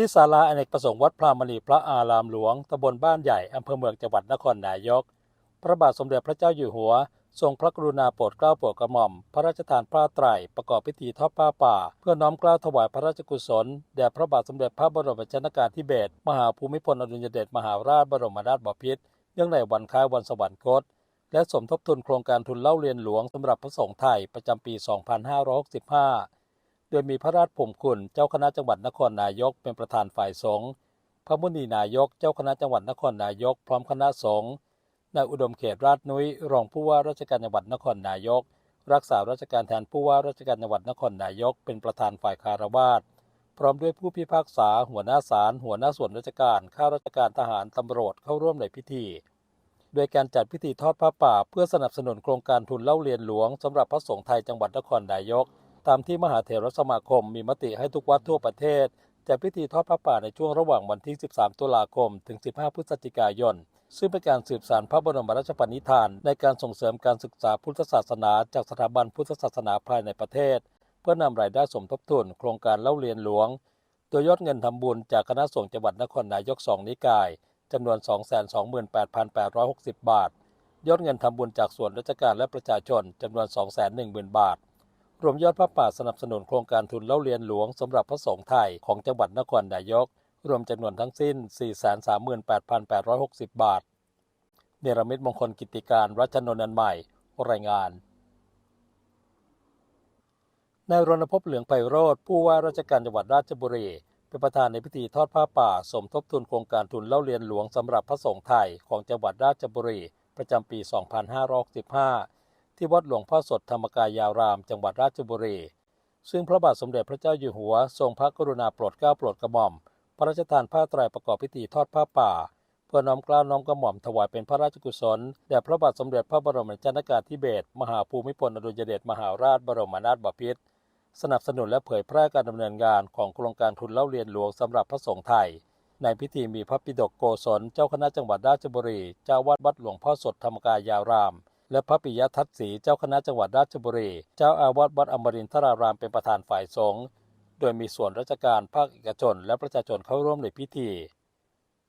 ที่ศาลาอเนกประสงค์วัดพรามณีพระอารามหลวงตำบลบ้านใหญ่อำเภอเมืองจังหวัดนครนายก พระบาทสมเด็จพระเจ้าอยู่หัว ทรงพระกรุณาโปรดเกล้าโปรดกระหม่อม พระราชทานผ้าไตรประกอบพิธีทอดผ้าป่า เพื่อน้อมเกล้าถวายพระราชกุศลแด่พระบาทสมเด็จพระบรมชนกาธิเบศรมหาภูมิพลอดุลยเดชมหาราชบรมนาถบพิตรเนื่องในวันคล้ายวันสวรรคต และสมทบทุนโครงการทุนเล่าเรียนหลวงสำหรับพระสงฆ์ไทยประจำปี 2565 โดยมีพระราชผมคุณเจ้าคณะจังหวัดนครนายกเป็นประธานฝ่ายสงฆ์พระมุนีนายกเจ้าคณะจังหวัดนครนายก พร้อมคณะสงฆ์นายอุดมเขตราชนุ้ยรองผู้ว่าราชการจังหวัดนครนายก รักษาราชการแทนผู้ว่าราชการจังหวัดนครนายก เป็นประธานฝ่ายคารวาสพร้อมด้วยผู้พิพากษา หัวหน้าศาลหัวหน้าส่วนราชการข้าราชการทหารตำรวจเข้าร่วมในพิธี โดยการจัดพิธีทอดผ้าป่า เพื่อสนับสนุนโครงการทุนเล่าเรียนหลวงสำหรับพระสงฆ์ไทยจังหวัดนครนายก ตามที่มหาเถรสมาคมมีมติให้ทุกวัดทั่วประเทศจัดพิธีทอดผ้าป่าในช่วงระหว่างวันที่ 13 ตุลาคม ถึง 15 พฤศจิกายน ซึ่งเป็นการสืบสานพระบรมราชปณิธาน ในการส่งเสริมการศึกษาพุทธศาสนาจากสถาบันพุทธศาสนาภายในประเทศ เพื่อนำรายได้สมทบทุนโครงการเล่าเรียนหลวง โดยยอดเงินทำบุญจากคณะสงฆ์จังหวัดนครนายกสองนิกายจำนวน 228,860 บาท ยอดเงินทำบุญจากส่วนราชการและประชาชนจำนวน 210,000 บาท รวมยอดพระป่าสนับสนุนโครงการทุนเล่าเรียนหลวงสำหรับพระสงฆ์ไทยของจังหวัดนครนายก รวมจำนวนทั้งสิ้น 438,860 บาท เนรมิตมงคลกิติการรัชนนท์นันใหม่ รายงานนายรณพบเหลืองไพโรธผู้ว่าราชการจังหวัดราชบุรี เป็นประธานในพิธีทอดผ้าป่า สมทบทุนโครงการทุนเล่าเรียนหลวงสำหรับพระสงฆ์ไทยของจังหวัดราชบุรี ประจำปี 2565 ที่วัดหลวงพ่อสดธรรมกายยาวราม จังหวัดราชบุรี ซึ่งพระบาทสมเด็จพระเจ้าอยู่หัว ทรงพระกรุณาโปรดเกล้าโปรดกระหม่อม พระราชทานผ้าไตรประกอบพิธีทอดผ้าป่า เพื่อน้อมเกล้าน้อมกระหม่อมถวายเป็นพระราชกุศลแด่พระบาทสมเด็จพระบรมชนกาธิเบศรมหาภูมิพลอดุลยเดชมหาราชบรมนาถบพิตรสนับสนุนและเผยแพร่การดำเนินงานของโครงการทุนเล่าเรียนหลวงสำหรับพระสงฆ์ไทย ในพิธีมีพระปิฎกโกศลเจ้าคณะจังหวัดราชบุรีเจ้าวาดวัดหลวงพ่อสดธรรมกายยาวราม และพระปิยทัศนศรีเจ้าคณะจังหวัดราชบุรี เจ้าอาวาสวัดอมรินทรารามเป็นประธานฝ่ายสงฆ์โดยมีส่วนราชการภาคเอกชน และประชาชนเข้าร่วมในพิธี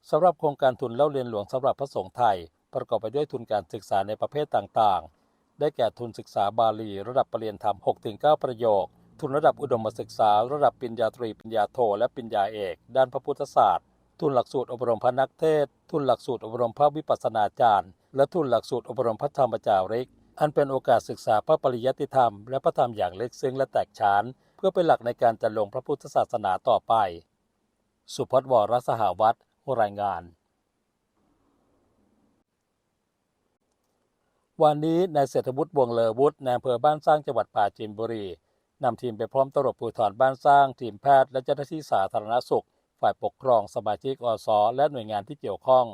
สำหรับโครงการทุนเล่าเรียนหลวงสำหรับพระสงฆ์ไทย ประกอบไปด้วยทุนการศึกษาในประเภทต่างๆ ได้แก่ทุนศึกษาบาลีระดับปรริญญาธรรม 6-9 ประโยค ทุนระดับอุดมศึกษา ระดับปริญญาตรีปริญญาโท และปริญญาเอก ด้านพระพุทธศาสตร์ ทุนหลักสูตรอบรมพระนักเทศ ทุนหลักสูตรอบรมพระวิปัสสนาจารย์ และทุนหลักสูตรอบรมพระธรรมจาริก อันเป็นโอกาสศึกษาพระปริยัติธรรม และพระธรรมอย่างลึกซึ้งและแตกฉาน เพื่อเป็นหลักในการจัดลงพระพุทธศาสนาต่อไป สุพจน์วรสหวัตรรายงาน วันนี้นายเศรษฐวุฒิวงเลอวุฒิในอำเภอบ้านสร้างจังหวัดปราจีนบุรีนำทีมไปพร้อมตำรวจภูธรบ้านสร้าง ทีมแพทย์และเจ้าหน้าที่สาธารณสุข ฝ่ายปกครองสมาชิกอสและหน่วยงานที่เกี่ยวข้อง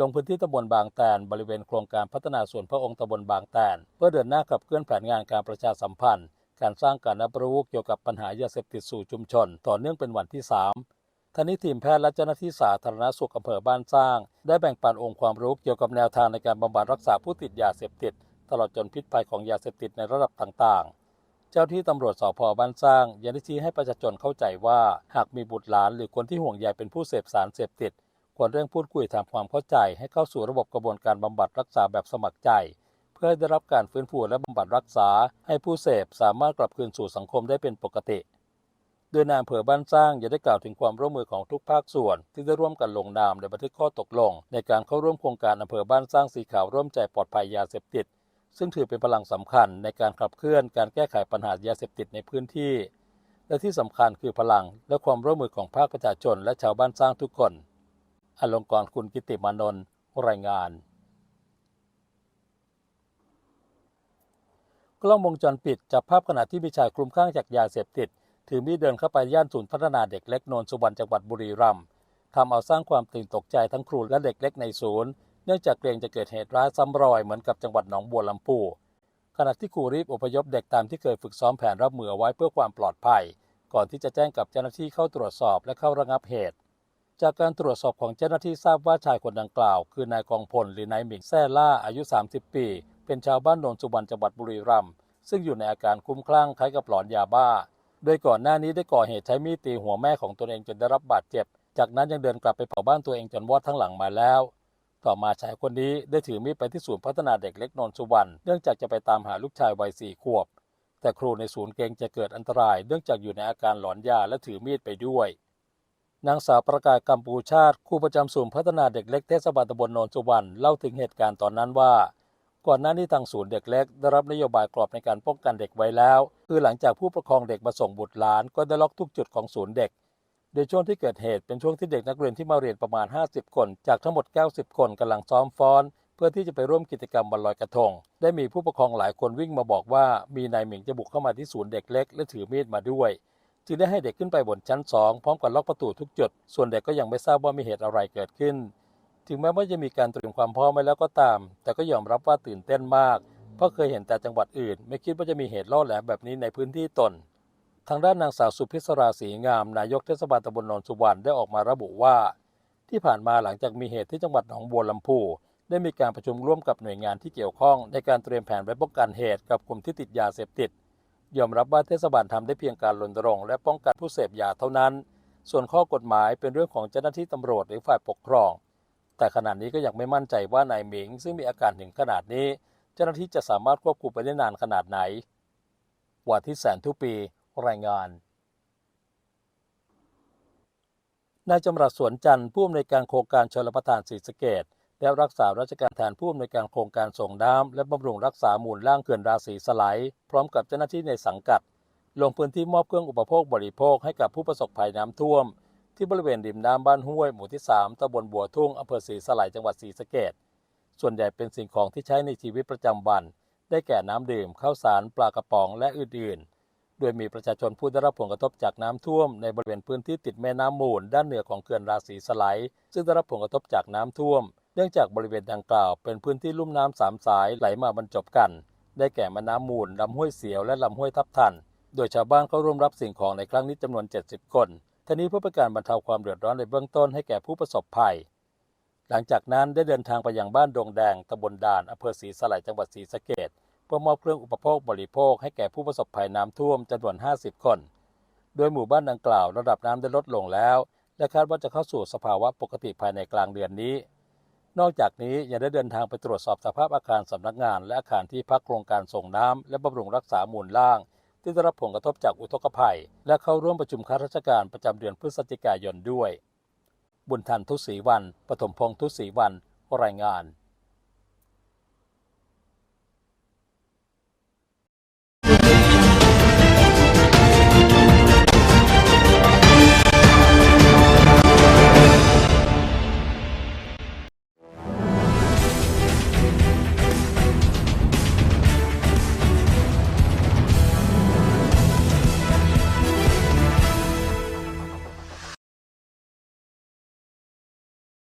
ลงพื้นที่ตำบลบางแตนบริเวณโครงการพัฒนาส่วนพระองค์ตำบลบางแตนเพื่อเดินหน้าขับเคลื่อนแผนงานการประชาสัมพันธ์ การสร้างการรับรู้เกี่ยวกับปัญหายาเสพติดสู่ชุมชน ต่อเนื่องเป็นวันที่ 3ท่านี้ทีมแพทย์และเจ้าหน้าที่สาธารณสุขอำเภอบ้านสร้าง ได้แบ่งปันองค์ความรู้เกี่ยวกับแนวทางในการบำบัดรักษาผู้ติดยาเสพติด ตลอดจนพิษภัยของยาเสพติดในระดับต่าง เจ้าที่ตำรวจสพบ้านสร้างยังได้ชี้ให้ประชาชนเข้าใจว่า หากมีบุตรหลานหรือคนที่ห่วงใยเป็นผู้เสพสารเสพติด ควรเร่งพูดคุยทำความเข้าใจ ให้เข้าสู่ระบบกระบวนการบำบัดรักษาแบบสมัครใจ เพื่อได้รับการฟื้นฟูและบำบัดรักษา ให้ผู้เสพสามารถกลับคืนสู่สังคมได้เป็นปกติโดยนายอำเภอบ้านสร้างยังได้กล่าวถึงความร่วมมือของทุกภาคส่วน ที่ได้ร่วมกันลงนามในบันทึกข้อตกลง ในการเข้าร่วมโครงการอำเภอบ้านสร้างสีขาวร่วมใจปลอดภัยยาเสพติด ซึ่งถือเป็นพลังสำคัญในการขับเคลื่อนการแก้ไขปัญหายาเสพติดในพื้นที่ และที่สำคัญคือพลังและความร่วมมือของภาคประชาชนและชาวบ้านสร้างทุกคน อลงกรณ์คุณกิติมานนท์รายงาน กล้องวงจรปิดจับภาพขณะที่มีชายคลุมคลั่งจากยาเสพติด ถือมีดเดินเข้าไปย่านศูนย์พัฒนาเด็กเล็กโนนสุวรรณจังหวัดบุรีรัมย์ทำเอาสร้างความตื่นตกใจทั้งครูและเด็กเล็กในศูนย์ นื่องจากเกรงจะเกิดเหตุร้ายซ้ำรอยเหมือนกับจังหวัดหนองบัวลำพูขณะที่ครูรีบอพยพเด็กตามที่เคยฝึกซ้อมแผนรับมือเอาไว้เพื่อความปลอดภัย ก่อนที่จะแจ้งกับเจ้าหน้าที่เข้าตรวจสอบและเข้าระงับเหตุ จากการตรวจสอบของเจ้าหน้าที่ทราบว่าชายคนดังกล่าว คือนายกองพลหรือนายหมิงแซ่ล่าอายุ 30 ปี เป็นชาวบ้านโนนสุวรรณจังหวัดบุรีรัมย์ซึ่งอยู่ในอาการคุ้มคลั่งคล้ายกับหลอนยาบ้า โดยก่อนหน้านี้ได้ก่อเหตุใช้มีดตีหัวแม่ของตนเองจนได้รับบาดเจ็บ จากนั้นยังเดินกลับไปเผาบ้านตัวเองจนวอดทั้งหลังมาแล้ว ต่อมาชายคนนี้ได้ถือมีดไปที่ศูนย์พัฒนาเด็กเล็กนนทสุวรรณเนื่องจากจะไปตามหาลูกชายวัยสี่ขวบ แต่ครูในศูนย์เกรงจะเกิดอันตราย เนื่องจากอยู่ในอาการหลอนยาและถือมีดไปด้วยนางสาวประกาศกัมพูชาติครูประจำศูนย์พัฒนาเด็กเล็กเทศบาลตำบลโนนสุวรรณเล่าถึงเหตุการณ์ตอนนั้นว่า ก่อนหน้านี้ทางศูนย์เด็กเล็ก ได้รับนโยบายกรอบในการป้องกันเด็กไว้แล้ว คือหลังจากผู้ปกครองเด็กมาส่งบุตรหลานก็ได้ล็อกทุกจุดของศูนย์เด็ก โดยช่วงที่เกิดเหตุเป็นช่วงที่เด็กนักเรียนที่มาเรียนประมาณ 50 คน จากทั้งหมด 90 คนกำลังซ้อมฟ้อน เพื่อที่จะไปร่วมกิจกรรมวันลอยกระทง ได้มีผู้ปกครองหลายคนวิ่งมาบอกว่ามีนายหมิงจะบุกเข้ามาที่ศูนย์เด็กเล็ก และถือมีดมาด้วย จึงได้ให้เด็กขึ้นไปบนชั้น 2 พร้อมกับล็อกประตูทุกจุด ส่วนเด็กก็ยังไม่ทราบว่ามีเหตุอะไรเกิดขึ้น ถึงแม้ว่าจะมีการเตรียมความพร้อมไว้แล้วก็ตาม แต่ก็ยอมรับว่าตื่นเต้นมาก เพราะเคยเห็นแต่จังหวัดอื่น ไม่คิดว่าจะมีเหตุล่อแหลมแบบนี้ในพื้นที่ตน ทางด้านนางสาวสุพิศราศรีงาม นายกเทศบาลตำบลนนสุวรรณได้ออกมาระบุว่า ที่ผ่านมาหลังจากมีเหตุที่จังหวัดหนองบัวลำพูได้มีการประชุมร่วมกับหน่วยงานที่เกี่ยวข้อง ในการเตรียมแผนไว้ป้องกันเหตุกับกลุ่มที่ติดยาเสพติด ยอมรับว่าเทศบาลทำได้เพียงการรณรงค์และป้องกันผู้เสพยาเท่านั้น ส่วนข้อกฎหมายเป็นเรื่องของเจ้าหน้าที่ตำรวจหรือฝ่ายปกครอง แต่ขณะนี้ก็ยังไม่มั่นใจว่านายหมิง ซึ่งมีอาการถึงขนาดนี้ เจ้าหน้าที่จะสามารถควบคุมไปได้นานขนาดไหนวัที่แสนทุกปี รายงาน นายจำรัดสวนจันทร์ผู้อำนวยการโครงการชลประทานศรีสะเกดและรักษาราชการแทนผู้อำนวยการโครงการส่งน้ำและบำรุงรักษามูลล่างเขื่อนราศีสไลด์พร้อมกับเจ้าหน้าที่ในสังกัด ลงพื้นที่มอบเครื่องอุปโภคบริโภคให้กับผู้ประสบภัยน้ำท่วม ที่บริเวณริมน้ำบ้านห้วยหมู่ที่ 3ตำบลบัวทุ่งอำเภอศรีสไลด์จังหวัดศรีสะเกดส่วนใหญ่เป็นสิ่งของที่ใช้ในชีวิตประจำวัน ได้แก่น้ำดื่มข้าวสารปลากระป๋องและอื่นๆ โดยมีประชาชนผู้ได้รับผลกระทบจากน้ำท่วมในบริเวณพื้นที่ติดแม่น้ำมูล ด้านเหนือของเขื่อนราศีสไลด์ซึ่งได้รับผลกระทบจากน้ำท่วม เนื่องจากบริเวณดังกล่าวเป็นพื้นที่ลุ่มน้ำสามสายไหลมาบรรจบกัน ได้แก่แม่น้ำมูลลำห้วยเสียวและลำห้วยทับทัน โดยชาวบ้านเข้าร่วมรับสิ่งของในครั้งนี้จำนวน 70 คนทั้งนี้เพื่อเป็นการบรรเทาความเดือดร้อนในเบื้องต้นให้แก่ผู้ประสบภัย หลังจากนั้นได้เดินทางไปยังบ้านดงแดงตำบลด่านอำเภอศรีสไลด์จังหวัดศรีสะเกด พื่อมอบเครื่องอุปโภคบริโภคให้แก่ผู้ประสบภัยน้ำท่วมจำนวน 50 คน โดยหมู่บ้านดังกล่าวระดับน้ำได้ลดลงแล้ว และคาดว่าจะเข้าสู่สภาวะปกติภายในกลางเดือนนี้ นอกจากนี้ยังได้เดินทางไปตรวจสอบสภาพอาคารสำนักงาน และอาคารที่พักโครงการส่งน้ำและบำรุงรักษามูลล่าง ที่ได้รับผลกระทบจากอุทกภัย และเข้าร่วมประชุมข้าราชการประจำเดือนพฤศจิกายนด้วย บุญทันทุศรีวันปฐมพงษ์ทุศรีวันรายงาน